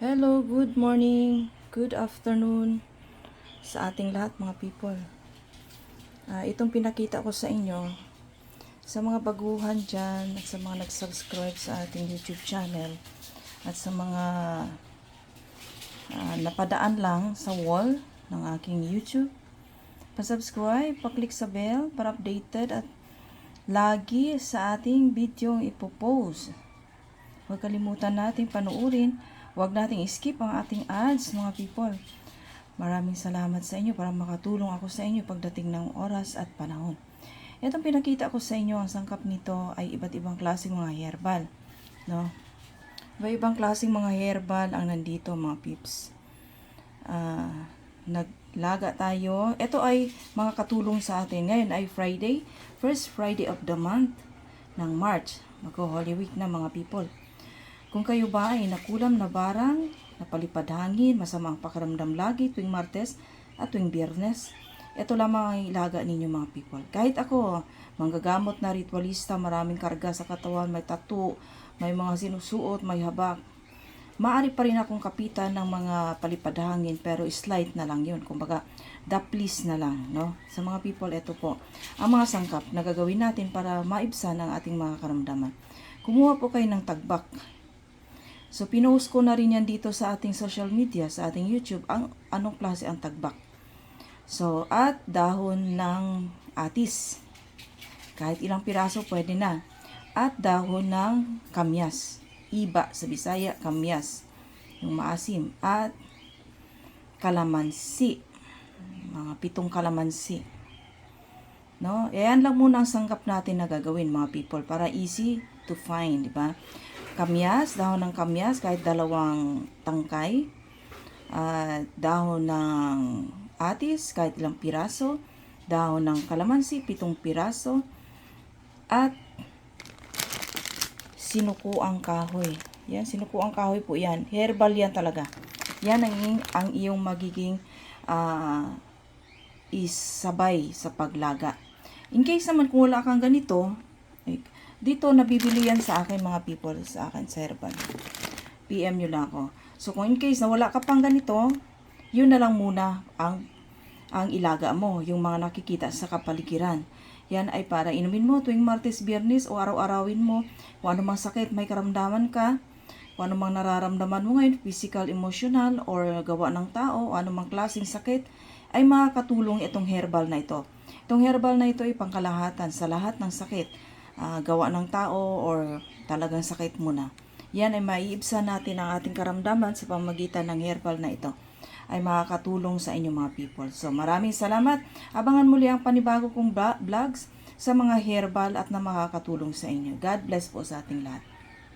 Hello, good morning, good afternoon sa ating lahat mga people. Ah, itong pinakita ko sa inyo, sa mga baguhan dyan at sa mga nag-subscribe sa ating YouTube channel at sa mga ah, napadaan lang sa wall ng aking YouTube. Pa-subscribe, pa-click sa bell para updated at lagi sa ating video ipopost. Huwag kalimutan natin panuorin. Huwag nating skip ang ating ads, mga people. Maraming salamat sa inyo para makatulong ako sa inyo pagdating ng oras at panahon. Itong pinakita ko sa inyo, ang sangkap nito ay iba't ibang klaseng mga herbal. No? Iba-ibang klaseng mga herbal ang nandito, mga pips. Ah, naglaga tayo. Ito ay mga katulong sa atin. Ngayon ay Friday, first Friday of the month ng March. Mag-Holy Week na mga people. Kung kayo ba ay nakulam na barang, napalipad hangin, masama ang pakiramdam lagi tuwing Martes at tuwing Biyernes, ito lamang ang ilaga ninyo mga people. Kahit ako, manggagamot na ritualista, maraming karga sa katawan, may tattoo, may mga sinusuot, may habak. Maari pa rin akong kapitan ng mga palipad hangin pero slight na lang yun. Kumbaga, daplis na lang. No? Sa mga people, ito po. Ang mga sangkap na gagawin natin para maibsan ang ating mga karamdaman. Kumuha po kayo ng tagbak. So, pinost ko na rin yan dito sa ating social media, sa ating YouTube, ang anong klase ang tagbak. So, at dahon ng atis. Kahit ilang piraso, pwede na. At dahon ng kamyas. Iba sa Bisaya, kamyas. Yung maasim. At kalamansi. Mga pitong kalamansi. No? Ayan lang muna ang sangkap natin na gagawin mga people para easy to find, di ba? Kamyas, dahon ng kamyas kahit dalawang tangkay. At dahon ng atis kahit ilang piraso. Dahon ng kalamansi, pitong piraso. At sinukuang kahoy. Yan, sinukuang kahoy po yan. Herbal yan talaga. Yan ang, ang iyong magiging ah, isabay sa paglaga. In case naman kung wala kang ganito, dito nabibili yan sa akin mga people, sa akin herbal. PM nyo lang ako. So kung in case na wala ka pang ganito, yun na lang muna ang ang ilaga mo, yung mga nakikita sa kapaligiran. Yan ay para inumin mo tuwing Martes, Biyernes o araw-arawin mo. Kung ano mang sakit, may karamdaman ka. Kung ano mang nararamdaman mo ngayon, physical, emotional, or gawa ng tao, o ano mang klaseng sakit, ay makakatulong itong herbal na ito. Itong herbal na ito ay pangkalahatan sa lahat ng sakit. Ah, gawa ng tao or talagang sakit mo na. Yan ay maiibsan natin ang ating karamdaman sa pamagitan ng herbal na ito ay makakatulong sa inyo mga people. So maraming salamat. Abangan muli ang panibago kong vlogs sa mga herbal at na makakatulong sa inyo. God bless po sa ating lahat.